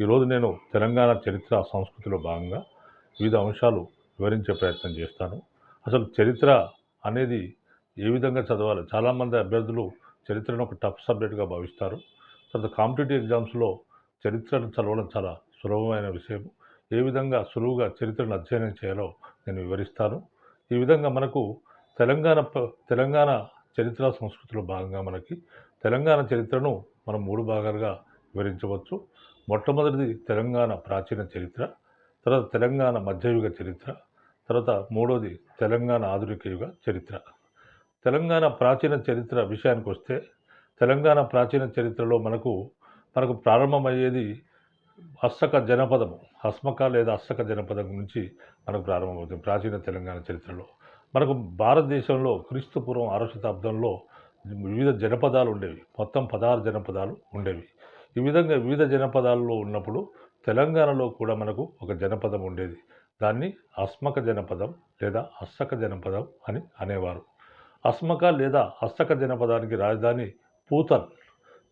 ఈరోజు నేను తెలంగాణ చరిత్ర సంస్కృతిలో భాగంగా వివిధ అంశాలు వివరించే ప్రయత్నం చేస్తాను. అసలు చరిత్ర అనేది ఏ విధంగా చదవాలి? చాలామంది అభ్యర్థులు చరిత్రను ఒక టఫ్ సబ్జెక్ట్గా భావిస్తారు. తర్వాత కాంపిటేటివ్ ఎగ్జామ్స్లో చరిత్రను చదవడం చాలా సులభమైన విషయం. ఏ విధంగా సులువుగా చరిత్రను అధ్యయనం చేయాలో నేను వివరిస్తాను. ఈ విధంగా మనకు తెలంగాణ తెలంగాణ చరిత్ర సంస్కృతిలో భాగంగా మనకి తెలంగాణ చరిత్రను మనం మూడు భాగాలుగా వివరించవచ్చు. మొట్టమొదటిది తెలంగాణ ప్రాచీన చరిత్ర తర్వాత తెలంగాణ మధ్యయుగ చరిత్ర తర్వాత మూడోది తెలంగాణ ఆధునిక యుగ చరిత్ర. తెలంగాణ ప్రాచీన చరిత్ర విషయానికి వస్తే తెలంగాణ ప్రాచీన చరిత్రలో మనకు మనకు ప్రారంభమయ్యేది హస్తక జనపదము హస్మక లేదా హస్తక జనపదం నుంచి మనకు ప్రారంభమవుతుంది ప్రాచీన తెలంగాణ చరిత్రలో. మనకు భారతదేశంలో క్రీస్తుపూర్వం ఆరో శతాబ్దంలో వివిధ జనపదాలు ఉండేవి. మొత్తం పదహారు జనపదాలు ఉండేవి. ఈ విధంగా వివిధ జనపదాల్లో ఉన్నప్పుడు తెలంగాణలో కూడా మనకు ఒక జనపదం ఉండేది. దాన్ని అస్మక జనపదం లేదా హస్తక జనపదం అని అనేవారు. అస్మక లేదా హస్తక జనపదానికి రాజధాని పూతన్.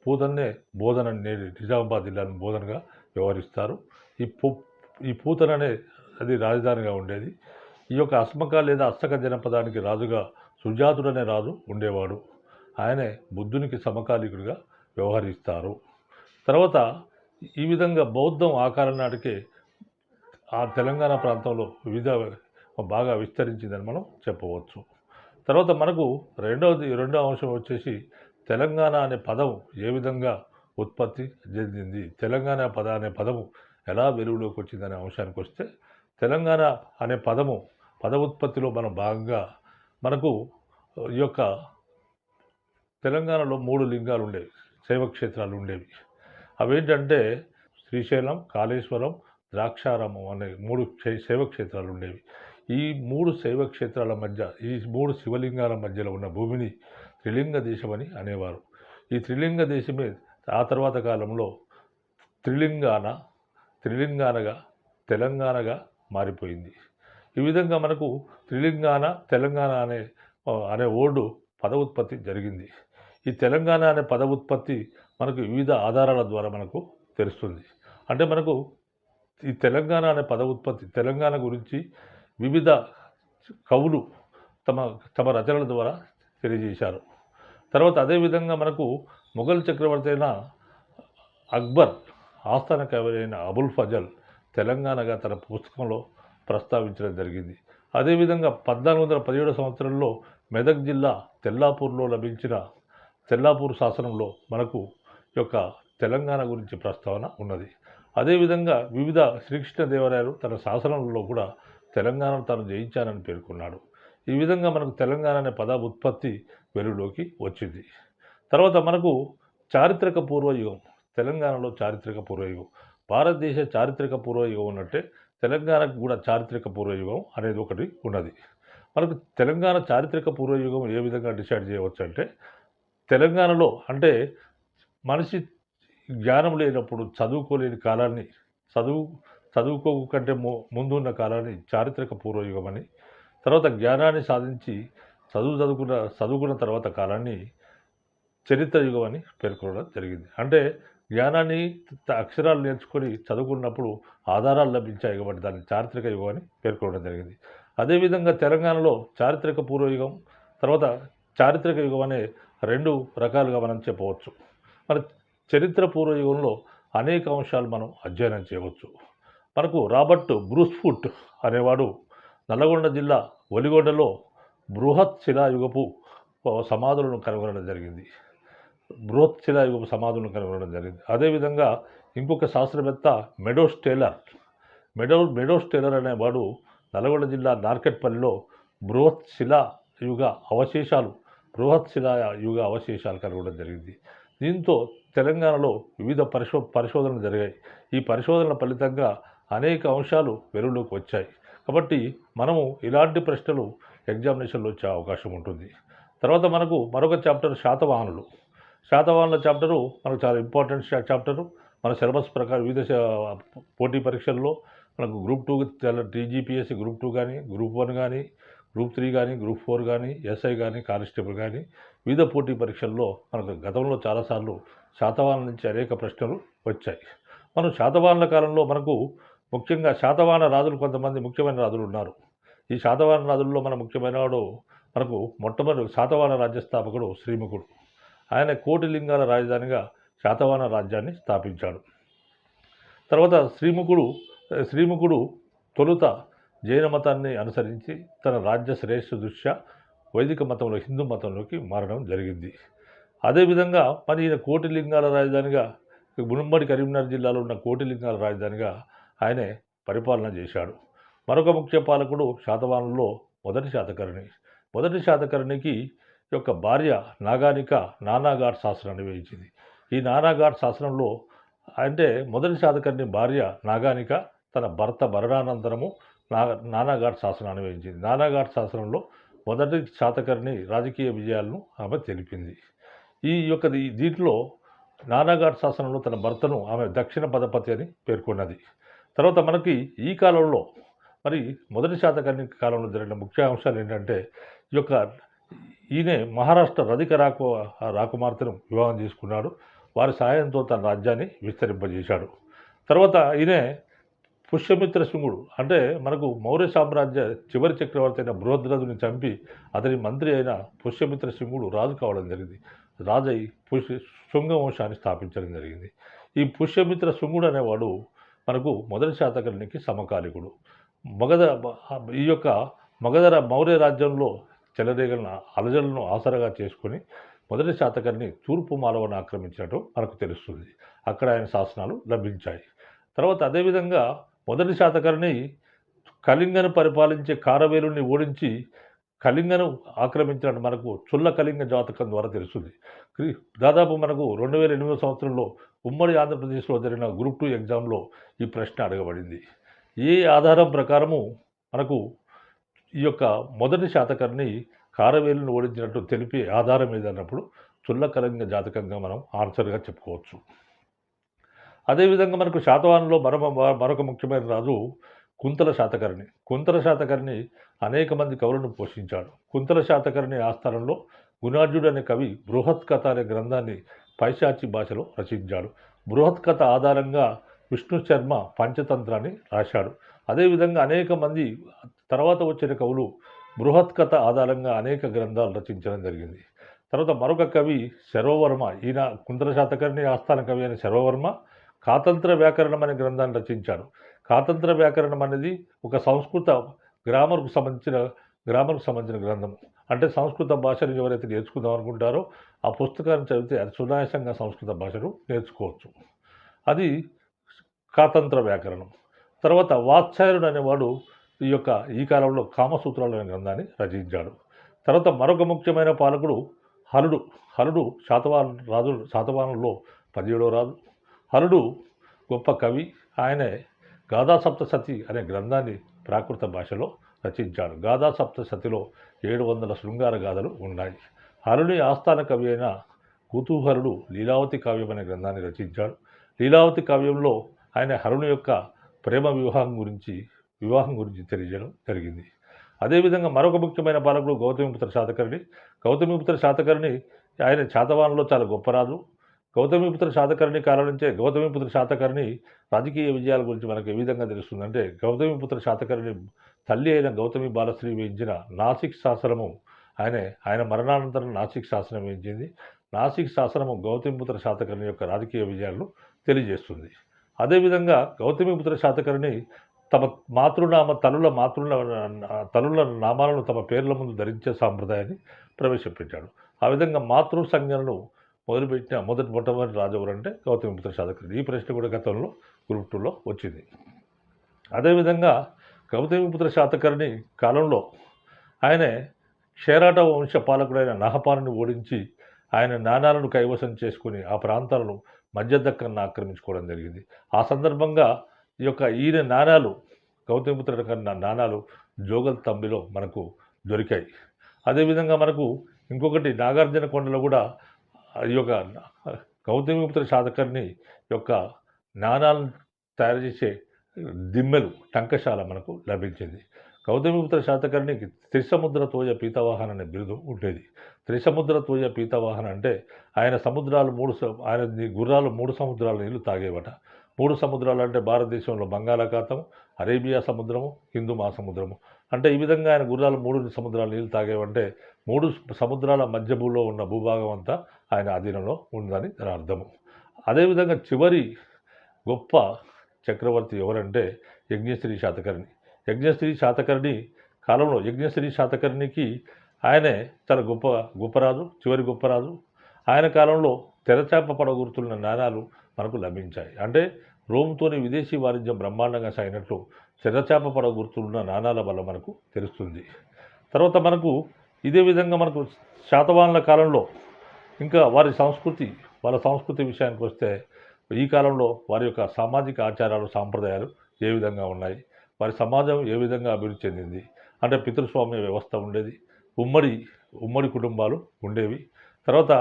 పూతన్నే బోధన నేడు నిజామాబాద్ జిల్లాను బోధనగా వ్యవహరిస్తారు. ఈ పూ ఈ పూతన్ అనే అది రాజధానిగా ఉండేది. ఈ యొక్క అస్మక లేదా అస్తక జనపదానికి రాజుగా సుజాతుడనే రాజు ఉండేవాడు. ఆయనే బుద్ధునికి సమకాలీకుడిగా వ్యవహరిస్తారు. తర్వాత ఈ విధంగా బౌద్ధం ఆకారం నాటికే ఆ తెలంగాణ ప్రాంతంలో వివిధ బాగా విస్తరించిందని మనం చెప్పవచ్చు. తర్వాత మనకు రెండవది రెండవ అంశం వచ్చేసి తెలంగాణ అనే పదం ఏ విధంగా ఉత్పత్తి చెందింది? తెలంగాణ పద అనే పదము ఎలా వెలుగులోకి వచ్చిందనే అంశానికి వస్తే తెలంగాణ అనే పదము పద ఉత్పత్తిలో మనం భాగంగా మనకు ఈ యొక్క తెలంగాణలో మూడు లింగాలు ఉండేవి శైవక్షేత్రాలు ఉండేవి. అవేంటంటే శ్రీశైలం కాళేశ్వరం ద్రాక్షారామం అనే మూడు శై- శైవక్షేత్రాలు ఉండేవి. ఈ మూడు శైవక్షేత్రాల మధ్య ఈ మూడు శివలింగాల మధ్యలో ఉన్న భూమిని త్రిలింగ దేశమని అనేవారు. ఈ త్రిలింగ దేశమే ఆ తర్వాత కాలంలో త్రిలింగాన త్రిలింగానగా తెలంగాణగా మారిపోయింది. ఈ విధంగా మనకు త్రిలింగాన తెలంగాణ అనే అనే ఓర్డు పద ఉత్పత్తి జరిగింది. ఈ తెలంగాణ అనే పద ఉత్పత్తి మనకు వివిధ ఆధారాల ద్వారా మనకు తెలుస్తుంది. అంటే మనకు ఈ తెలంగాణ అనే పద ఉత్పత్తి తెలంగాణ గురించి వివిధ కవులు తమ తమ రచనల ద్వారా తెలియజేశారు. తర్వాత అదేవిధంగా మనకు మొఘల్ చక్రవర్తి అయిన అక్బర్ ఆస్థాన కవి అయిన అబుల్ ఫజల్ తెలంగాణగా తన పుస్తకంలో ప్రస్తావించడం జరిగింది. అదేవిధంగా పద్నాలుగు వందల పదిహేడు సంవత్సరంలో మెదక్ జిల్లా తెల్లాపూర్లో లభించిన తెల్లాపూర్ శాసనంలో మనకు యొక్క తెలంగాణ గురించి ప్రస్తావన ఉన్నది. అదేవిధంగా వివిధ శ్రీకృష్ణదేవరాయలు తన శాసనంలో కూడా తెలంగాణను తాను జయించానని పేర్కొన్నాడు. ఈ విధంగా మనకు తెలంగాణ అనే పద ఉత్పత్తి వెలుగులోకి వచ్చింది. తర్వాత మనకు చారిత్రక పూర్వయుగం తెలంగాణలో చారిత్రక పూర్వయుగం భారతదేశ చారిత్రక పూర్వయుగం ఉన్నట్టే తెలంగాణకు కూడా చారిత్రక పూర్వయుగం అనేది ఒకటి ఉన్నది. మనకు తెలంగాణ చారిత్రక పూర్వయుగం ఏ విధంగా డిసైడ్ చేయవచ్చు అంటే తెలంగాణలో అంటే మనిషి జ్ఞానం లేనప్పుడు చదువుకోలేని కాలాన్ని చదువు చదువుకో కంటే ము ముందు ఉన్న కాలాన్ని చారిత్రక పూర్వయుగం అని తర్వాత జ్ఞానాన్ని సాధించి చదువు చదువుకున్న చదువుకున్న తర్వాత కాలాన్ని చరిత్ర యుగం అని పేర్కొనడం జరిగింది. అంటే జ్ఞానాన్ని అక్షరాలు నేర్చుకొని చదువుకున్నప్పుడు ఆధారాలు లభించాయి కాబట్టి దాన్ని చారిత్రక యుగం అని పేర్కొనడం జరిగింది. అదేవిధంగా తెలంగాణలో చారిత్రక పూర్వయుగం తర్వాత చారిత్రక యుగం అనే రెండు రకాలుగా మనం చెప్పవచ్చు. మన చరిత్ర పూర్వయుగంలో అనేక అంశాలు మనం అధ్యయనం చేయవచ్చు. మనకు రాబర్ట్ బ్రూస్ఫుట్ అనేవాడు నల్లగొండ జిల్లా ఒలిగొండలో బృహత్ శిలాయుగపు సమాధులను కనుగొనడం జరిగింది. బృహత్ శిలాయుగపు సమాధులను కనుగొనడం జరిగింది. అదేవిధంగా ఇంకొక శాస్త్రవేత్త Meadows Taylor meadow Meadows Taylor అనేవాడు నల్గొండ జిల్లా నార్కెట్పల్లిలో బృహత్ శిలా యుగ అవశేషాలు బృహత్ శిలా యుగ అవశేషాలు కనుగొనడం జరిగింది. దీంతో తెలంగాణలో వివిధ పరిశో పరిశోధనలు జరిగాయి. ఈ పరిశోధనల ఫలితంగా అనేక అంశాలు వెలుగులోకి వచ్చాయి. కాబట్టి మనము ఇలాంటి ప్రశ్నలు ఎగ్జామినేషన్లో వచ్చే అవకాశం ఉంటుంది. తర్వాత మనకు మరొక చాప్టర్ శాతవాహనులు. శాతవాహనుల చాప్టరు మనకు చాలా ఇంపార్టెంట్ చాప్టరు. మన సిలబస్ ప్రకారం వివిధ పోటీ పరీక్షల్లో మనకు group two TGPSC group two కానీ గ్రూప్ వన్ కానీ గ్రూప్ త్రీ కానీ గ్రూప్ ఫోర్ కానీ ఎస్ఐ కానీ కానిస్టేబుల్ కానీ వివిధ పోటీ పరీక్షల్లో మనకు గతంలో చాలాసార్లు శాతవాహన నుంచి అనేక ప్రశ్నలు వచ్చాయి. మనం శాతవాహనుల కాలంలో మనకు ముఖ్యంగా శాతవాహన రాజులు కొంతమంది ముఖ్యమైన రాజులు ఉన్నారు. ఈ శాతవాహన రాజుల్లో మన ముఖ్యమైన వాడు మనకు మొట్టమొదటి శాతవాహన రాజ్య స్థాపకుడు శ్రీముఖుడు. ఆయన కోటి లింగాల రాజధానిగా శాతవాహన రాజ్యాన్ని స్థాపించాడు. తర్వాత శ్రీముఖుడు శ్రీముఖుడు తొలుత జైన మతాన్ని అనుసరించి తన రాజ్య శ్రేష్ఠ దృష్ట్యా వైదిక మతంలో హిందూ మతంలోకి మారడం జరిగింది. అదేవిధంగా మరి ఈయన కోటి లింగాల రాజధానిగా మునుమ్మడి కరీంనగర్ జిల్లాలో ఉన్న కోటి లింగాల రాజధానిగా ఆయనే పరిపాలన చేశాడు. మరొక ముఖ్య పాలకుడు శాతవాహనంలో మొదటి శాతకర్ణి. మొదటి శాతకర్ణికి యొక్క భార్య నాగానిక నానాఘాట్ శాసనాన్ని వేయించింది. ఈ నానాఘాట్ శాసనంలో అంటే మొదటి శాతకర్ణి భార్య నాగానిక తన భర్త మరణానంతరము నానాఘాట్ శాసనం అనుభవించింది నానాఘాట్ శాసనంలో మొదటి శాతకర్ణి రాజకీయ విజయాలను ఆమె తెలిపింది. ఈ యొక్క దీంట్లో నానాఘాట్ శాసనంలో తన భర్తను ఆమె దక్షిణ పదపతి అని పేర్కొన్నది. తర్వాత మనకి ఈ కాలంలో మరి మొదటి శాతకర్ణి కాలంలో జరిగిన ముఖ్య అంశాలు ఏంటంటే ఈ యొక్క ఈయనే మహారాష్ట్ర రధిక రాకు రాకుమార్తెను వివాహం చేసుకున్నాడు. వారి సహాయంతో తన రాజ్యాన్ని విస్తరింపజేశాడు. తర్వాత ఈయనే పుష్యమిత్ర శృంగుడు. అంటే మనకు మౌర్య సామ్రాజ్య చివరి చక్రవర్తి అయిన బృహద్రథుని చంపి అతని మంత్రి అయిన పుష్యమిత్ర శృంగుడు రాజు కావడం జరిగింది. రాజై పుష్య శృంగ వంశాన్ని స్థాపించడం జరిగింది. ఈ పుష్యమిత్ర శృంగుడు అనేవాడు మనకు మొదటి శాతకర్ణికి సమకాలికుడు. మగధ ఈ యొక్క మగధర మౌర్య రాజ్యంలో చెలరేగలిన అలజలను ఆసరగా చేసుకొని మొదటి శాతకర్ణి తూర్పు మాలవను ఆక్రమించినట్టు మనకు తెలుస్తుంది. అక్కడ ఆయన శాసనాలు లభించాయి. తర్వాత అదేవిధంగా మొదటి శాతకర్ణి కళింగను పరిపాలించే కారవేలుని ఓడించి కళింగను ఆక్రమించినట్టు మనకు చుల్ల కళింగ జాతకం ద్వారా తెలుస్తుంది. దాదాపు మనకు రెండు వేల ఎనిమిదో సంవత్సరంలో ఉమ్మడి ఆంధ్రప్రదేశ్లో జరిగిన గ్రూప్ టూ ఎగ్జామ్లో ఈ ప్రశ్న అడగబడింది. ఏ ఆధారం ప్రకారము మనకు ఈ యొక్క మొదటి శాతకర్ణి కారవేలును ఓడించినట్టు తెలిపే ఆధారం ఏదన్నప్పుడు చుల్ల కళింగ జాతకంగా మనం ఆన్సర్గా చెప్పుకోవచ్చు. అదేవిధంగా మనకు శాతవాహనంలో మరొక మరొక ముఖ్యమైన రాజు కుంతల శాతకర్ణి. కుంతల శాతకర్ణి అనేక మంది కవులను పోషించాడు. కుంతల శాతకర్ణి ఆస్థానంలో గుణార్జుడు అనే కవి బృహత్ కథ అనే గ్రంథాన్ని పైశాచి భాషలో రచించాడు. బృహత్ కథ ఆధారంగా విష్ణు శర్మ పంచతంత్రాన్ని రాశాడు. అదేవిధంగా అనేక మంది తర్వాత వచ్చిన కవులు బృహత్ కథ ఆధారంగా అనేక గ్రంథాలు రచించడం జరిగింది. తర్వాత మరొక కవి శర్వవర్మ. ఈయన కుంతల శాతకర్ణి ఆస్థాన కవి అయిన శర్వవర్మ కాతంత్ర వ్యాకరణం అనే గ్రంథాన్ని రచించాడు. కాతంత్ర వ్యాకరణం అనేది ఒక సంస్కృత గ్రామర్కు సంబంధించిన గ్రామర్కు సంబంధించిన గ్రంథం. అంటే సంస్కృత భాషను ఎవరైతే నేర్చుకుందాం అనుకుంటారో ఆ పుస్తకాన్ని చదివితే అది సునాయాసంగా సంస్కృత భాషను నేర్చుకోవచ్చు. అది కాతంత్ర వ్యాకరణం. తర్వాత వాత్సాయుడు అనేవాడు ఈ యొక్క ఈ కాలంలో కామసూత్రాలు అనే గ్రంథాన్ని రచించాడు. తర్వాత మరొక ముఖ్యమైన పాలకుడు హరుడు. హరుడు శాతవాహన రాజు శాతవాహనంలో పదిహేడవ రాజు. హరుడు గొప్ప కవి. ఆయనే గాథా సప్తసతి అనే గ్రంథాన్ని ప్రాకృత భాషలో రచించాడు. గాథా సప్తసతిలో ఏడు వందల శృంగార గాథలు ఉన్నాయి. హరుడి ఆస్థాన కవి అయిన కుతూహరుడు లీలావతి కావ్యం అనే గ్రంథాన్ని రచించాడు. లీలావతి కావ్యంలో ఆయన హరుని యొక్క ప్రేమ వివాహం గురించి వివాహం గురించి తెలియజేయడం జరిగింది. అదేవిధంగా మరొక ముఖ్యమైన పాలకుడు గౌతమిపుత్ర శాతకర్ణి. గౌతమిపుత్ర శాతకర్ణి ఆయన శాతవాహనంలో చాలా గొప్ప రాజు. గౌతమిపుత్ర శాతకర్ణి కాలం నుంచే గౌతమిపుత్ర శాతకర్ణి రాజకీయ విజయాల గురించి మనకు ఏ విధంగా తెలుస్తుందంటే గౌతమిపుత్ర శాతకర్ణి తల్లి అయిన గౌతమి బాలశ్రీ వేయించిన నాసిక్ శాసనము ఆయన ఆయన మరణానంతరం నాసిక్ శాసనం వేయించింది. నాసిక్ శాసనము గౌతమిపుత్ర శాతకర్ణి యొక్క రాజకీయ విజయాలను తెలియజేస్తుంది. అదేవిధంగా గౌతమిపుత్ర శాతకర్ణి తమ మాతృనామ తల్లుల మాతృల తల్లుల నామాలను తమ పేర్ల ముందు ధరించే సాంప్రదాయాన్ని ప్రవేశపెట్టాడు. ఆ విధంగా మాతృ సంజ్ఞలను మొదలుపెట్టిన మొదటి మొట్టమొదటి రాజు ఎవరంటే గౌతమిపుత్ర శాతకర్ణి. ఈ ప్రశ్న కూడా గతంలో గ్రూప్ టూలో వచ్చింది. అదేవిధంగా గౌతమిపుత్ర శాతకర్ణి కాలంలో ఆయనే క్షేరాట వంశ పాలకుడైన నహపాలను ఓడించి ఆయన నాణాలను కైవసం చేసుకుని ఆ ప్రాంతాలను మధ్య దక్కన ఆక్రమించుకోవడం జరిగింది. ఆ సందర్భంగా ఈ యొక్క ఈయన నాణాలు గౌతమిపుత్రుల కన్నా నాణాలు జోగల్ తంబిలో మనకు దొరికాయి. అదేవిధంగా మనకు ఇంకొకటి నాగార్జున కొండలో కూడా ఈ యొక్క గౌతమిపుత్ర శాతకర్ణి యొక్క నాణాలను తయారు చేసే దిమ్మెలు టంకశాల మనకు లభించింది. గౌతమిపుత్ర శాతకర్ణికి త్రిసముద్ర తోజ పీతవాహన అనే బిరుదు ఉండేది. త్రిసముద్ర తోజ పీతవాహన అంటే ఆయన సముద్రాలు మూడు స- ఆయన గుర్రాలు మూడు సముద్రాల నీళ్ళు తాగేవట. మూడు సముద్రాలు అంటే భారతదేశంలో బంగాళాఖాతం అరేబియా సముద్రము హిందూ మహాసముద్రము. అంటే ఈ విధంగా ఆయన గుర్రాలు మూడు సముద్రాలు నీళ్ళు తాగేవంటే మూడు సముద్రాల మధ్య భూలో ఉన్న భూభాగం అంతా ఆయన అధీనంలో ఉందని దాని అర్థము అదేవిధంగా చివరి గొప్ప చక్రవర్తి ఎవరంటే యజ్ఞశ్రీ శాతకర్ణి. యజ్ఞశ్రీ శాతకర్ణి కాలంలో యజ్ఞశ్రీ శాతకర్ణికి ఆయనే చాలా గొప్ప గొప్పరాజు చివరి గొప్పరాజు. ఆయన కాలంలో తెరచాప పడగుర్తున్న నాణాలు మనకు లభించాయి. అంటే రోమ్తోని విదేశీ వాణిజ్యం బ్రహ్మాండంగా సాగినట్లు చిన్నచేప పడవ గుర్తులున్న నాణాల వల్ల మనకు తెలుస్తుంది. తర్వాత మనకు ఇదే విధంగా మనకు శాతవాహనుల కాలంలో ఇంకా వారి సంస్కృతి వాళ్ళ సంస్కృతి విషయానికి వస్తే ఈ కాలంలో వారి యొక్క సామాజిక ఆచారాలు సాంప్రదాయాలు ఏ విధంగా ఉన్నాయి? వారి సమాజం ఏ విధంగా అభివృద్ధి చెందింది? అంటే పితృస్వామ్య వ్యవస్థ ఉండేది ఉమ్మడి ఉమ్మడి కుటుంబాలు ఉండేవి. తర్వాత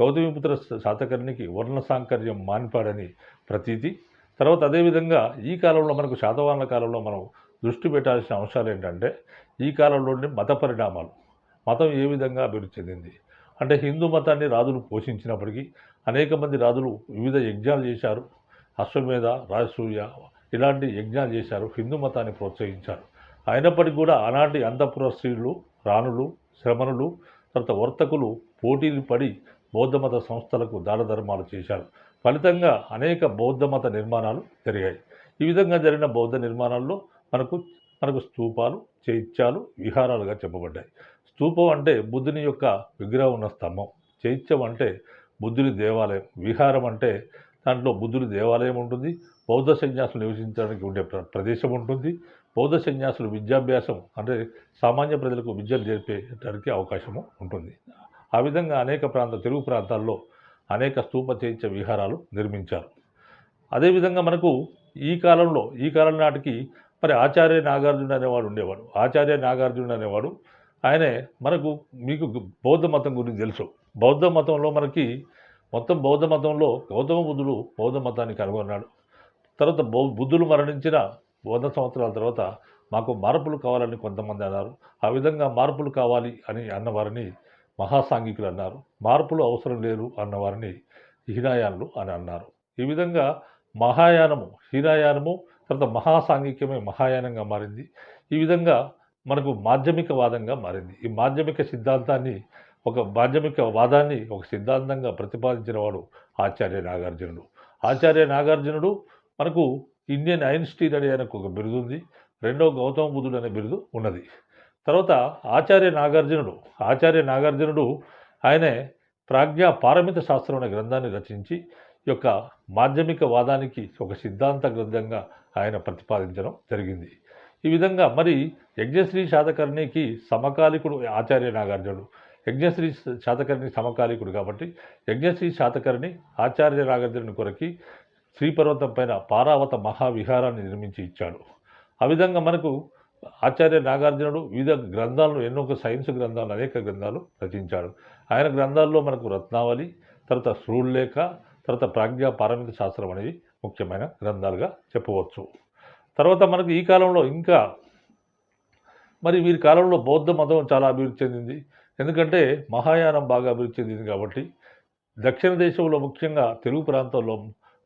గౌతమిపుత్ర శాతకర్ణికి వర్ణ సాంకర్యం మాన్పాడని ప్రతీతి తర్వాత అదేవిధంగా ఈ కాలంలో మనకు శాతవాహన కాలంలో మనం దృష్టి పెట్టాల్సిన అంశాలు ఏంటంటే ఈ కాలంలోని మత పరిణామాలు. మతం ఏ విధంగా అభివృద్ధి చెందింది? అంటే హిందూ మతాన్ని రాజులు పోషించినప్పటికీ అనేక మంది రాజులు వివిధ యజ్ఞాలు చేశారు. అశ్వమేధ రాజసూయ ఇలాంటి యజ్ఞాలు చేశారు. హిందూ మతాన్ని ప్రోత్సహించారు. అయినప్పటికీ కూడా ఆనాటి అంతఃపుర స్త్రీలు రాణులు శ్రమణులు తర్వాత వర్తకులు పోటీలు పడి బౌద్ధ మత సంస్థలకు దాన ధర్మాలు చేశారు. ఫలితంగా అనేక బౌద్ధ మత నిర్మాణాలు జరిగాయి. ఈ విధంగా జరిగిన బౌద్ధ నిర్మాణాల్లో మనకు మనకు స్తూపాలు చైత్యాలు విహారాలుగా చెప్పబడ్డాయి. స్తూపం అంటే బుద్ధుని యొక్క విగ్రహం ఉన్న స్తంభం. చైత్యం అంటే బుద్ధుని దేవాలయం. విహారం అంటే దాంట్లో బుద్ధుని దేవాలయం ఉంటుంది. బౌద్ధ సన్యాసులు నివసించడానికి ఉండే ప్ర- ప్రదేశం ఉంటుంది. బౌద్ధ సన్యాసులు విద్యాభ్యాసం అంటే సామాన్య ప్రజలకు విద్యలు జరిపేటానికి అవకాశము ఉంటుంది. ఆ విధంగా అనేక ప్రాంత తెలుగు ప్రాంతాల్లో అనేక స్తూప చైత్య విహారాలు నిర్మించారు. అదేవిధంగా మనకు ఈ కాలంలో ఈ కాలం నాటికి మరి ఆచార్య నాగార్జున అనేవాడు ఉండేవాడు. ఆచార్య నాగార్జున అనేవాడు. ఆయనే మనకు మీకు బౌద్ధ మతం గురించి తెలుసు. బౌద్ధ మతంలో మనకి మొత్తం బౌద్ధ మతంలో గౌతమ బుద్ధుడు బౌద్ధ మతాన్ని కనుగొన్నాడు తర్వాత బౌ బుద్ధులు మరణించిన వంద సంవత్సరాల తర్వాత మాకు మార్పులు కావాలని కొంతమంది అన్నారు. ఆ విధంగా మార్పులు కావాలి అని అన్నవారిని మహాసాంఘికులు అన్నారు మార్పులు అవసరం లేదు అన్నవారిని హీనాయానులు అని అన్నారు. ఈ విధంగా మహాయానము హీనాయానము తర్వాత మహాసాంఘిక్యమే మహాయానంగా మారింది. ఈ విధంగా మనకు మాధ్యమిక వాదంగా మారింది. ఈ మాధ్యమిక సిద్ధాంతాన్ని ఒక మాధ్యమిక వాదాన్ని ఒక సిద్ధాంతంగా ప్రతిపాదించిన వాడు ఆచార్య నాగార్జునుడు. ఆచార్య నాగార్జునుడు మనకు ఇండియన్ ఐన్స్టీన్ అనే ఆయనకు ఒక బిరుదు ఉంది రెండో గౌతమ బుద్ధుడు అనే బిరుదు ఉన్నది. తర్వాత ఆచార్య నాగార్జునుడు ఆచార్య నాగార్జునుడు ఆయనే ప్రాజ్ఞా పారమిత శాస్త్రం అనే గ్రంథాన్ని రచించి యొక్క మాధ్యమిక వాదానికి ఒక సిద్ధాంత గ్రంథంగా ఆయన ప్రతిపాదించడం జరిగింది. ఈ విధంగా మరి యజ్ఞశ్రీ శాతకర్ణికి సమకాలికుడు ఆచార్య నాగార్జునుడు. యజ్ఞశ్రీ శాతకర్ణి సమకాలికుడు కాబట్టి యజ్ఞశ్రీ శాతకర్ణి ఆచార్య నాగార్జునుని కొరకి శ్రీపర్వతం పైన పారావత మహావిహారాన్ని నిర్మించి ఇచ్చాడు. ఆ విధంగా మనకు ఆచార్య నాగార్జునుడు వివిధ గ్రంథాలను ఎన్నో సైన్స్ గ్రంథాలు అనేక గ్రంథాలు రచించాడు. ఆయన గ్రంథాల్లో మనకు రత్నావళి తర్వాత శ్రూళ్ళేఖ తర్వాత ప్రాజ్ఞా పారమిత శాస్త్రం అనేవి ముఖ్యమైన గ్రంథాలుగా చెప్పవచ్చు. తర్వాత మనకు ఈ కాలంలో ఇంకా మరి వీరి కాలంలో బౌద్ధ మతం చాలా అభివృద్ధి చెందింది. ఎందుకంటే మహాయానం బాగా అభివృద్ధి చెందింది కాబట్టి దక్షిణ దేశంలో ముఖ్యంగా తెలుగు ప్రాంతంలో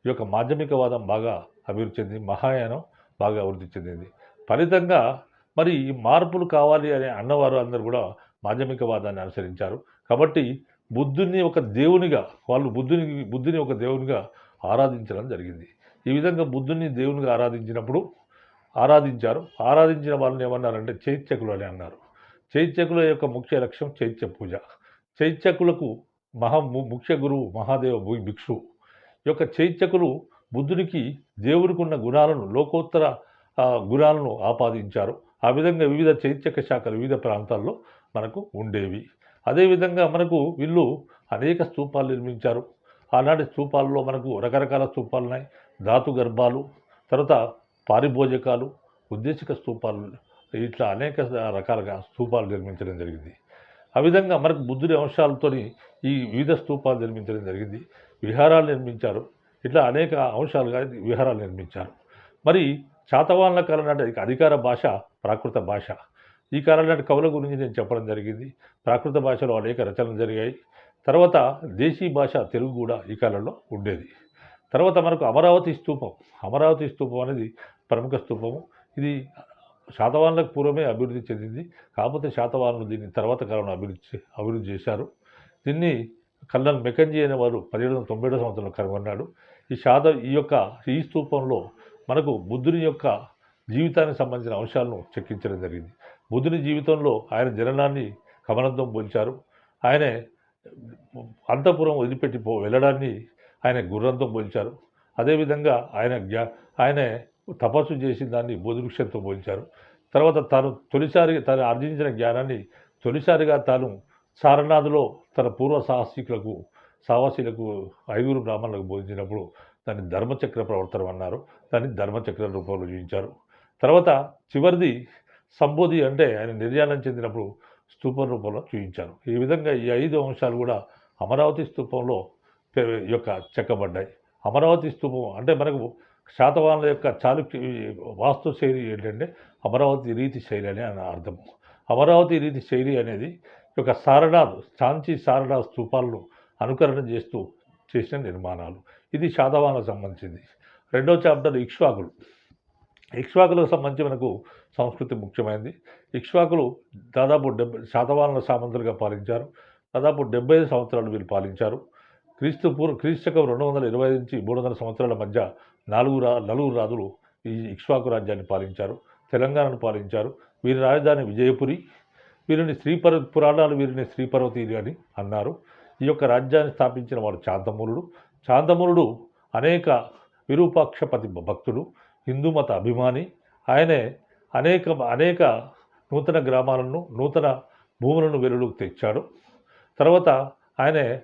ఈ యొక్క మాధ్యమికవాదం బాగా అభివృద్ధి చెందింది. మహాయానం బాగా అభివృద్ధి చెందింది. ఫలితంగా మరి ఈ మార్పులు కావాలి అనే అన్నవారు అందరూ కూడా మాధ్యమికవాదాన్ని అనుసరించారు. కాబట్టి బుద్ధుని ఒక దేవునిగా వాళ్ళు బుద్ధుని బుద్ధుని ఒక దేవునిగా ఆరాధించడం జరిగింది. ఈ విధంగా బుద్ధుని దేవునిగా ఆరాధించినప్పుడు ఆరాధించారు. ఆరాధించిన వాళ్ళని ఏమన్నారంటే చైత్యకులు అని అన్నారు. చైత్యకుల యొక్క ముఖ్య లక్ష్యం చైత్య పూజ. చైత్యకులకు మహా ము- ముఖ్య గురువు మహాదేవ భిక్షు. ఈ యొక్క చైత్యకులు బుద్ధునికి దేవునికి ఉన్న గుణాలను లోకోత్తర గుణాలను ఆపాదించారు. ఆ విధంగా వివిధ చైత్యక శాఖలు వివిధ ప్రాంతాల్లో మనకు ఉండేవి. అదేవిధంగా మనకు వీళ్ళు అనేక స్తూపాలు నిర్మించారు. ఆనాటి స్తూపాల్లో మనకు రకరకాల స్తూపాలు ఉన్నాయి ధాతు గర్భాలు తర్వాత పారిభోజకాలు ఉద్దేశిక స్తూపాలు ఇట్లా అనేక రకాలుగా స్తూపాలు నిర్మించడం జరిగింది. ఆ విధంగా మనకు బుద్ధుడి అంశాలతోని ఈ వివిధ స్తూపాలు నిర్మించడం జరిగింది. విహారాలు నిర్మించారు. ఇట్లా అనేక అంశాలుగా విహారాలు నిర్మించారు. మరి చాతవాహన కాలం నాటి అధికార భాష ప్రాకృత భాష. ఈ కాలం నాటి కవుల గురించి నేను చెప్పడం జరిగింది. ప్రాకృత భాషలో అనేక రచనలు జరిగాయి. తర్వాత దేశీ భాష తెలుగు కూడా ఈ కాలంలో ఉండేది. తర్వాత మనకు అమరావతి స్తూపం అమరావతి స్తూపం అనేది ప్రముఖ స్తూపము ఇది శాతవాహనులకు పూర్వమే అభివృద్ధి చెందింది. కాకపోతే శాతవాహనులు దీన్ని తర్వాత కాలంలో అభివృద్ధి అభివృద్ధి చేశారు. దీన్ని కల్లన్ మెకంజీ అనే వారు పదిహేడు వందల తొంభై ఏడో సంవత్సరంలో కనుగొన్నాడు. ఈ శాత ఈ యొక్క ఈ స్తూపంలో మనకు బుద్ధుని యొక్క జీవితానికి సంబంధించిన అంశాలను చెక్కించడం జరిగింది. బుద్ధుని జీవితంలో ఆయన జననాన్ని కమనంతో పోల్చారు. ఆయనే అంతఃపురం వదిలిపెట్టి పో వెళ్ళడాన్ని ఆయన గుర్రంతో పోల్చారు. అదేవిధంగా ఆయన జ్ఞా ఆయన తపస్సు చేసిన దాన్ని బోధివృక్షంతో పోల్చారు. తర్వాత తాను తొలిసారి తను ఆర్జించిన జ్ఞానాన్ని తొలిసారిగా తాను సారనాథ్లో తన పూర్వ సాహసికులకు సావాసీలకు ఐదుగురు బ్రాహ్మణులకు బోధించినప్పుడు దాన్ని ధర్మచక్ర ప్రవర్తనం అన్నారు. దాన్ని ధర్మచక్ర రూపంలో చూపించారు తర్వాత చివరిది సంబోధి అంటే ఆయన నిర్యాణం చెందినప్పుడు స్తూపం రూపంలో చూపించారు ఈ విధంగా ఈ ఐదు అంశాలు కూడా అమరావతి స్తూపంలో యొక్క చెక్కబడ్డాయి. అమరావతి స్తూపం అంటే మనకు శాతవాహనుల యొక్క చాళుక్య వాస్తు శైలి ఏంటంటే అమరావతి రీతి శైలి అని ఆయన అర్థం. అమరావతి రీతి శైలి అనేది ఒక యొక్క సారనాథ్ చాంచి సారనాథ్ స్తూపాలను అనుకరణ చేస్తూ చేసిన నిర్మాణాలు. ఇది శాతవాహనకు సంబంధించింది. రెండో చాప్టర్ ఇక్ష్వాకులు. ఇక్ష్వాకులకు సంబంధించి మనకు సంస్కృతి ముఖ్యమైనది ఇక్ష్వాకులు దాదాపు డెబ్బై శాతవాహనుల సామంతులుగా పాలించారు. దాదాపు డెబ్బై ఐదు సంవత్సరాలు వీళ్ళు పాలించారు. క్రీస్తు పూర్వ క్రీస్తుకం రెండు వందల ఇరవై ఐదు నుంచి మూడు వందల సంవత్సరాల మధ్య నాలుగు రా నలుగురు రాజులు ఈ ఇక్ష్వాకు రాజ్యాన్ని పాలించారు. తెలంగాణను పాలించారు. వీరి రాజధాని విజయపురి. వీరిని శ్రీపర పురాణాలు వీరిని శ్రీపర్వతి అని అన్నారు. ఈ యొక్క రాజ్యాన్ని స్థాపించిన వాడు శాంతమూలుడు శాంతమూలుడు అనేక విరూపాక్షపతి భక్తుడు. హిందూ మత అభిమాని. ఆయనే అనేక అనేక నూతన గ్రామాలను నూతన భూములను వెలుగులోకి తెచ్చాడు. తర్వాత ఆయనే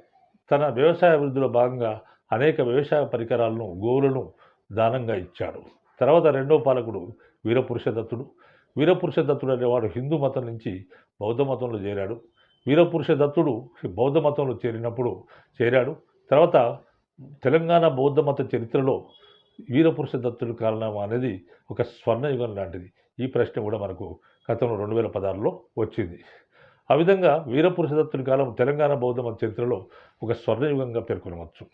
తన వ్యవసాయ అభివృద్ధిలో భాగంగా అనేక వ్యవసాయ పరికరాలను గోవులను దానంగా ఇచ్చాడు. తర్వాత రెండో పాలకుడు వీరపురుషదత్తుడు. వీరపురుషదత్తుడు అనేవాడు హిందూ మతం నుంచి బౌద్ధ మతంలో చేరాడు. వీరపురుషదత్తుడు బౌద్ధ మతంలో చేరినప్పుడు చేరాడు. తర్వాత తెలంగాణ బౌద్ధ మత చరిత్రలో వీరపురుష దత్తుడు కారణమా అనేది ఒక స్వర్ణయుగం లాంటిది. ఈ ప్రశ్న కూడా మనకు గతంలో రెండు వేల పదహారులో వచ్చింది. ఆ విధంగా వీరపురుష దత్తుని కాలం తెలంగాణ బౌద్ధ మత చరిత్రలో ఒక స్వర్ణయుగంగా పేర్కొనవచ్చు.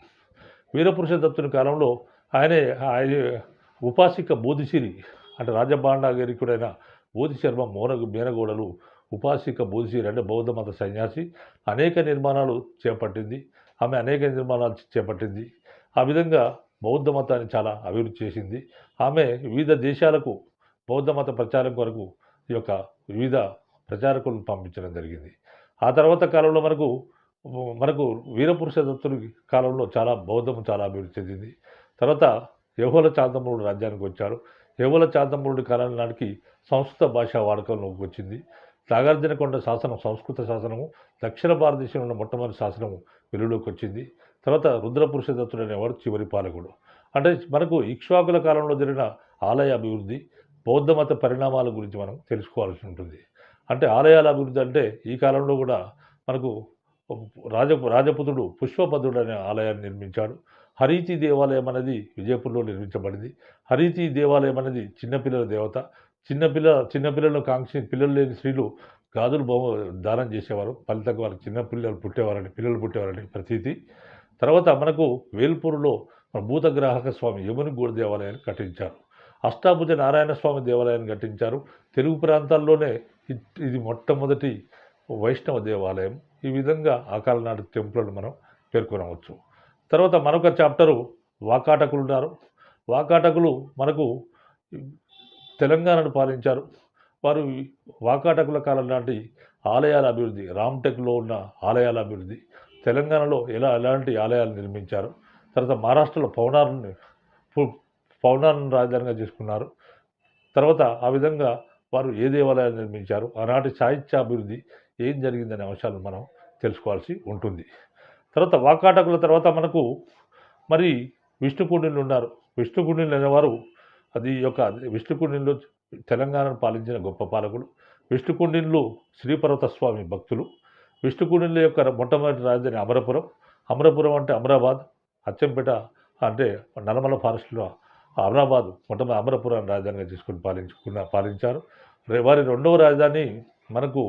వీరపురుష దత్తుని కాలంలో ఆయనే ఆయన ఉపాసిక బోధిసిరి అంటే రాజభాండాగరికుడైన బోధిశర్మ మోనగు మేనగోడలు ఉపాసిక బోధిసిరి అంటే బౌద్ధ మత సన్యాసి. అనేక నిర్మాణాలు చేపట్టింది. ఆమె అనేక నిర్మాణాలు చేపట్టింది. ఆ విధంగా బౌద్ధ మతాన్ని చాలా అభివృద్ధి చేసింది. ఆమె వివిధ దేశాలకు బౌద్ధ మత ప్రచారం కొరకు ఈ యొక్క వివిధ ప్రచారకులను పంపించడం జరిగింది. ఆ తర్వాత కాలంలో మనకు మనకు వీరపురుష దత్తుడి కాలంలో చాలా బౌద్ధము చాలా అభివృద్ధి చెందింది. తర్వాత యహోల చాందమూరుడు రాజ్యానికి వచ్చారు. యహోల చాందమూరుడి కాలం నాటికి సంస్కృత భాష వాడకంలోకి వచ్చింది. నాగార్జునకొండ శాసనం సంస్కృత శాసనము దక్షిణ భారతదేశంలో ఉన్న మొట్టమొదటి శాసనము వెలుగులోకి వచ్చింది. తర్వాత రుద్రపురుషదత్తుడు అనేవాడు చివరి పాలకుడు. అంటే మనకు ఇక్ష్వాకుల కాలంలో జరిగిన ఆలయ అభివృద్ధి బౌద్ధ మత పరిణామాల గురించి మనం తెలుసుకోవాల్సి ఉంటుంది. అంటే ఆలయాల అభివృద్ధి అంటే ఈ కాలంలో కూడా మనకు రాజ రాజపుతుడు పుష్పభద్రుడు అనే ఆలయాన్ని నిర్మించాడు. హరీతి దేవాలయం అనేది విజయపూర్లో నిర్మించబడింది. హరీతి దేవాలయం అనేది చిన్నపిల్లల దేవత. చిన్నపిల్ల చిన్నపిల్లలను కాంక్షి పిల్లలు లేని స్త్రీలు గాజులు బొమ్మ దానం చేసేవారు. ఫలితంగా వారు చిన్న పిల్లలు పుట్టేవారని పిల్లలు పుట్టేవారని ప్రతీతి. తర్వాత మనకు వేల్పూరులో మన భూతగ్రాహక స్వామి యముని గూడ దేవాలయాన్ని కట్టించారు. అష్టాభుజ నారాయణ స్వామి దేవాలయాన్ని కట్టించారు. తెలుగు ప్రాంతాల్లోనే ఇది మొట్టమొదటి వైష్ణవ దేవాలయం. ఈ విధంగా ఆ నాటి టెంపుల్ని మనం పేర్కొనవచ్చు. తర్వాత మరొక చాప్టరు వాకాటకులు ఉన్నారు. వాకాటకులు మనకు తెలంగాణను పాలించారు. వారు వాకాటకుల కాలం నాటి ఆలయాల అభివృద్ధి రామ్టెక్లో ఉన్న ఆలయాల అభివృద్ధి తెలంగాణలో ఎలా ఎలాంటి ఆలయాలు నిర్మించారు? తర్వాత మహారాష్ట్రలో పవనార్ని పవనార్ని రాజధానిగా చేసుకున్నారు. తర్వాత ఆ విధంగా వారు ఏ దేవాలయాలు నిర్మించారు? ఆనాటి సాహిత్య అభివృద్ధి ఏం జరిగిందనే అంశాలను మనం తెలుసుకోవాల్సి ఉంటుంది. తర్వాత వాకాటకుల తర్వాత మనకు మరి విష్ణుకుండిలు ఉన్నారు. విష్ణుకుండిలు అనేవారు అది యొక్క విష్ణుకుండిలో తెలంగాణను పాలించిన గొప్ప పాలకులు విష్ణుకుండిన్లు శ్రీపర్వత స్వామి భక్తులు. విష్ణుకుడుల యొక్క మొట్టమొదటి రాజధాని అమరపురం. అమరపురం అంటే అమరాబాద్ అచ్చంపేట అంటే నల్లమల ఫారెస్ట్లో అమరాబాద్ మొట్టమొదటి అమరపురాన్ని రాజధానిగా తీసుకుని పాలించుకున్న పాలించారు. వారి రెండవ రాజధాని మనకు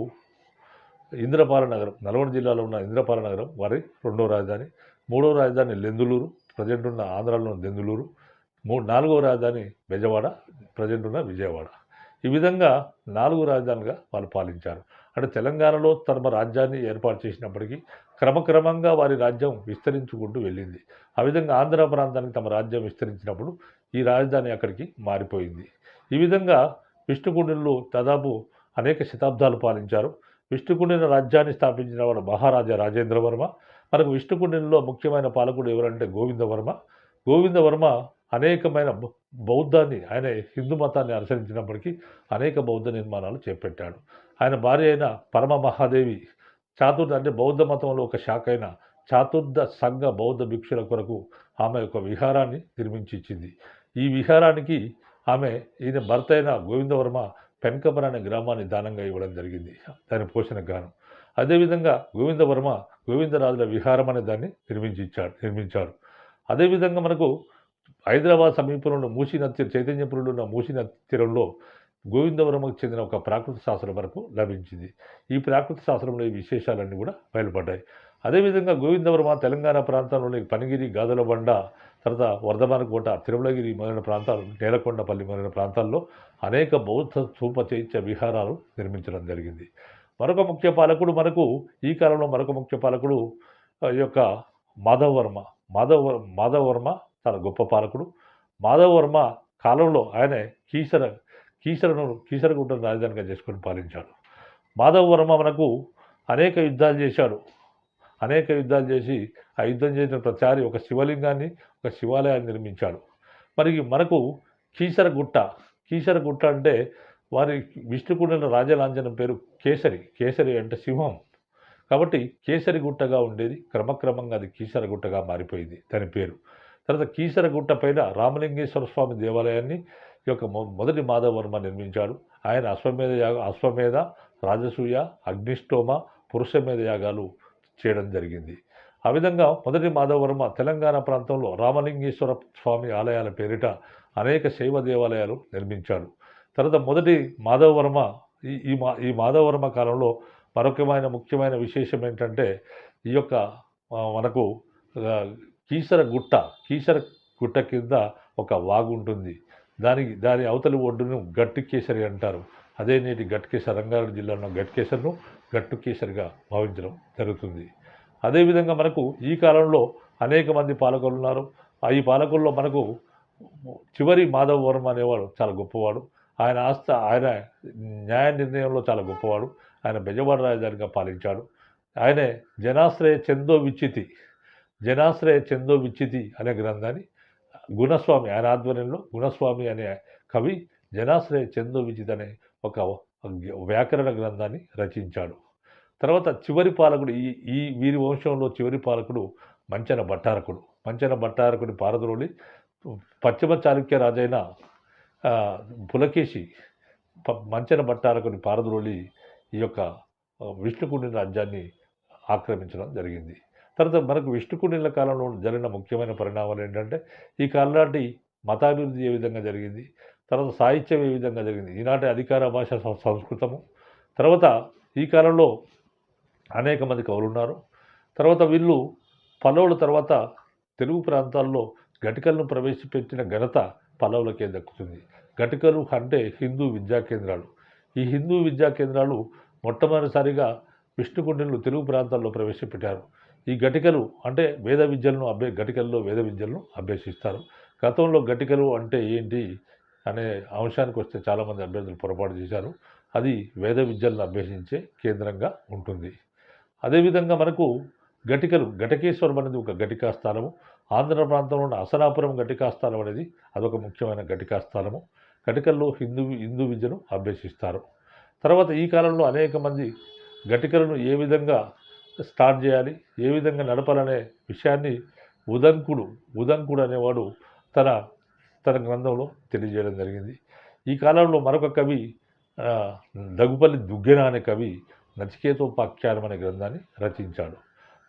ఇంద్రపాల నగరం నల్గొండ జిల్లాలో ఉన్న ఇంద్రపాల నగరం వారి రెండవ రాజధాని. మూడవ రాజధాని లెందులూరు ప్రజెంట్ ఉన్న ఆంధ్రాలో దెందులూరు మూడు నాలుగవ రాజధాని బెజవాడ ప్రజెంట్ ఉన్న విజయవాడ. ఈ విధంగా నాలుగు రాజధానిగా వాళ్ళు పాలించారు. అంటే తెలంగాణలో తమ రాజ్యాన్ని ఏర్పాటు చేసినప్పటికీ క్రమక్రమంగా వారి రాజ్యం విస్తరించుకుంటూ వెళ్ళింది. ఆ విధంగా ఆంధ్ర ప్రాంతానికి తమ రాజ్యం విస్తరించినప్పుడు ఈ రాజధాని అక్కడికి మారిపోయింది. ఈ విధంగా విష్ణుకుండినులు దాదాపు అనేక శతాబ్దాలు పాలించారు. విష్ణుకుండిన రాజ్యాన్ని స్థాపించిన వాడు మహారాజా రాజేంద్రవర్మ మనకు విష్ణుకుండిలో ముఖ్యమైన పాలకుడు ఎవరంటే గోవిందవర్మ గోవిందవర్మ అనేకమైన బౌ- బౌద్ధాన్ని ఆయన హిందూ మతాన్ని అనుసరించినప్పటికీ అనేక బౌద్ధ నిర్మాణాలు చేపట్టాడు. ఆయన భార్య అయిన పరమ మహాదేవి చాతుర్ద అంటే బౌద్ధ మతంలో ఒక శాఖ అయిన చాతుర్థ సంఘ బౌద్ధ భిక్షుల కొరకు ఆమె ఒక విహారాన్ని నిర్మించి ఇచ్చింది ఈ విహారానికి ఆమె ఈయన భర్త అయిన గోవిందవర్మ పెన్కపర్ అనే గ్రామాన్ని దానంగా ఇవ్వడం జరిగింది. దాని పోషణ గాను. అదేవిధంగా గోవిందవర్మ గోవిందరాజుల విహారం అనే దాన్ని నిర్మించి ఇచ్చాడు నిర్మించాడు. అదేవిధంగా మనకు హైదరాబాద్ సమీపంలో ఉన్న మూసీ నది చైతన్యపురంలో ఉన్న మూసీ నది తీరంలో గోవిందవరమకు చెందిన ఒక ప్రాకృత శాస్త్రం వరకు లభించింది. ఈ ప్రాకృత శాస్త్రంలో ఈ విశేషాలన్నీ కూడా బయలుపడ్డాయి. అదేవిధంగా గోవిందవరమ తెలంగాణ ప్రాంతంలోని పనిగిరి గాదలబండ తర్వాత వర్ధమానకోట తిరుమలగిరి మొదలైన ప్రాంతాలు నేలకొండపల్లి మొదలైన ప్రాంతాల్లో అనేక బౌద్ధ స్థూప చైత్య విహారాలు నిర్మించడం జరిగింది. మరొక ముఖ్య పాలకుడు మనకు ఈ కాలంలో మరొక ముఖ్య పాలకుడు ఈ యొక్క మాధవవర్మ మాధవ మాధవవర్మ చాలా గొప్ప పాలకుడు. మాధవ వర్మ కాలంలో ఆయన కీసర కీసరను కీసరగుట్టను రాజధానిగా చేసుకొని పాలించాడు. మాధవ వర్మ మనకు అనేక యుద్ధాలు చేశాడు. అనేక యుద్ధాలు చేసి ఆ యుద్ధం చేసిన ప్రతిసారి ఒక శివలింగాన్ని ఒక శివాలయాన్ని నిర్మించాడు. మరి మనకు కీసరగుట్ట కీసరగుట్ట అంటే వారి విష్ణుకుండిన రాజలాంఛనం పేరు కేసరి కేసరి అంటే సింహం. కాబట్టి కేసరి గుట్టగా ఉండేది క్రమక్రమంగా అది కీసరగుట్టగా మారిపోయింది. దాని పేరు తర్వాత కీసరగుట్ట పైన రామలింగేశ్వర స్వామి దేవాలయాన్ని ఈ యొక్క మొదటి మాధవర్మ నిర్మించాడు. ఆయన అశ్వమేధ యాగ అశ్వమేధ రాజసూయ అగ్నిష్టోమ పురుషమేధ యాగాలు చేయడం జరిగింది. ఆ విధంగా మొదటి మాధవవర్మ తెలంగాణ ప్రాంతంలో రామలింగేశ్వర స్వామి ఆలయాల పేరిట అనేక శైవ దేవాలయాలు నిర్మించాడు. తర్వాత మొదటి మాధవవర్మ ఈ ఈ మా ఈ మాధవవర్మ కాలంలో మరొకమైన ముఖ్యమైన విశేషం ఏంటంటే ఈ యొక్క మనకు కీసర గుట్ట కీసర గుట్ట కింద ఒక వాగు ఉంటుంది. దానికి దాని అవతలి ఒడ్డును గట్టు కేసరి అంటారు. అదే నేటి గట్కేసర్ రంగారెడ్డి జిల్లాలో గట్కేసర్ను గట్టు కేసరిగా భావించడం జరుగుతుంది. అదేవిధంగా మనకు ఈ కాలంలో అనేక మంది పాలకులు ఉన్నారు. ఆ ఈ పాలకుల్లో మనకు చివరి మాధవవరం వర్మ అనేవాడు చాలా గొప్పవాడు. ఆయన ఆస్థ ఆయన న్యాయ నిర్ణయంలో చాలా గొప్పవాడు. ఆయన బెజవాడ రాజధానిగా పాలించాడు. ఆయనే జనాశ్రయ చందో విచ్చితి జనాశ్రయ చందో విచ్చితి అనే గ్రంథాన్ని గుణస్వామి ఆయన ఆధ్వర్యంలో గుణస్వామి అనే కవి జనాశ్రయ చందో విచిత్ అనే ఒక వ్యాకరణ గ్రంథాన్ని రచించాడు. తర్వాత చివరి పాలకుడు ఈ ఈ వీరి వంశంలో చివరి పాలకుడు మంచన భట్టారకుడు. మంచన భట్టారకుడి పారద్రోళి పశ్చిమ చాళుక్య రాజైన పులకేశి మంచన భట్టారకుని పారద్రోళి ఈ యొక్క విష్ణుకుండిన రాజ్యాన్ని ఆక్రమించడం జరిగింది. తర్వాత మనకు విష్ణుకుండిల కాలంలో జరిగిన ముఖ్యమైన పరిణామాలు ఏంటంటే ఈ కాలనాటి మతాభివృద్ధి ఏ విధంగా జరిగింది తర్వాత సాహిత్యం ఏ విధంగా జరిగింది ఈనాటి అధికార భాష సంస్కృతము తర్వాత ఈ కాలంలో అనేక మంది కవులు ఉన్నారు తర్వాత వీళ్ళు పల్లవుల తర్వాత తెలుగు ప్రాంతాల్లో గటికలను ప్రవేశపెట్టిన ఘనత పల్లవులకే దక్కుతుంది. గటికలు అంటే హిందూ విద్యా కేంద్రాలు. ఈ హిందూ విద్యా కేంద్రాలు మొట్టమొదటిసారిగా విష్ణుకుండిలు తెలుగు ప్రాంతాల్లో ప్రవేశపెట్టారు. ఈ గటికలు అంటే వేద విద్యలను అభ్య గటికల్లో వేద విద్యలను అభ్యసిస్తారు. గతంలో గటికలు అంటే ఏంటి అనే అంశానికి వస్తే చాలామంది అభ్యర్థులు పొరపాటు చేశారు. అది వేద విద్యలను అభ్యసించే కేంద్రంగా ఉంటుంది. అదేవిధంగా మనకు గటికలు ఘటకేశ్వరం అనేది ఒక ఘటికాస్థానము. ఆంధ్ర ప్రాంతంలో ఉన్న అసనాపురం ఘటికాస్థానం అనేది అదొక ముఖ్యమైన ఘటికాస్థానము. ఘటికల్లో హిందూ హిందూ విద్యను అభ్యసిస్తారు. తర్వాత ఈ కాలంలో అనేక మంది ఘటికలను ఏ విధంగా స్టార్ట్ చేయాలి. ఏ విధంగా నడపాలనే విషయాన్ని ఉదంకుడు ఉదంకుడు అనేవాడు తన తన గ్రంథంలో తెలియజేయడం జరిగింది. ఈ కాలంలో మరొక కవి ఆ, దగ్గుపల్లి దుగ్గెన అనే కవి నచికేతోపాఖ్యానం అనే గ్రంథాన్ని రచించాడు.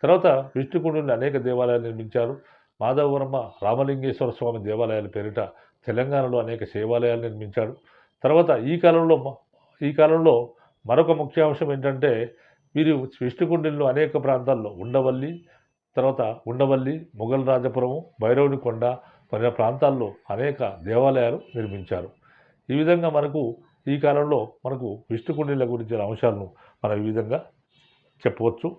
తర్వాత విష్ణుకుండుని అనేక దేవాలయాలు నిర్మించారు. మాధవవర్మ రామలింగేశ్వర స్వామి దేవాలయాల పేరిట తెలంగాణలో అనేక శివాలయాలు నిర్మించాడు. తర్వాత ఈ కాలంలో ఈ కాలంలో మరొక ముఖ్య అంశం ఏంటంటే వీరు విష్ణుకుండిల్లో అనేక ప్రాంతాల్లో ఉండవల్లి తర్వాత ఉండవల్లి మొఘల్ రాజపురము భైరవుని కొండ కొన్ని ప్రాంతాల్లో అనేక దేవాలయాలు నిర్మించారు. ఈ విధంగా మనకు ఈ కాలంలో మనకు విష్ణుకుండిల గురించిన అంశాలను మనం ఈ విధంగా చెప్పవచ్చు.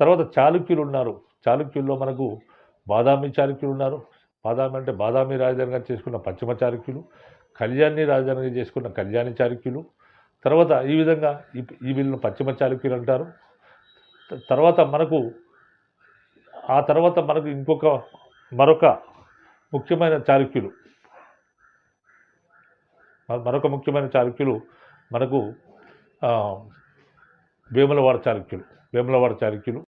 తర్వాత చాళుక్యులు ఉన్నారు. చాళుక్యుల్లో మనకు బాదామి చాళుక్యులు ఉన్నారు. బాదామి అంటే బాదామి రాజధానిగా చేసుకున్న పశ్చిమ చాళుక్యులు కళ్యాణి రాజధానిగా చేసుకున్న కళ్యాణి చాళుక్యులు తర్వాత ఈ విధంగా ఈ వీళ్ళను పశ్చిమ చాళుక్యులు అంటారు. తర్వాత మనకు ఆ తర్వాత మనకు ఇంకొక మరొక ముఖ్యమైన చాళుక్యులు. మరొక ముఖ్యమైన చాళుక్యులు మనకు వేములవాడ చాళుక్యులు వేములవాడ చాళుక్యులు.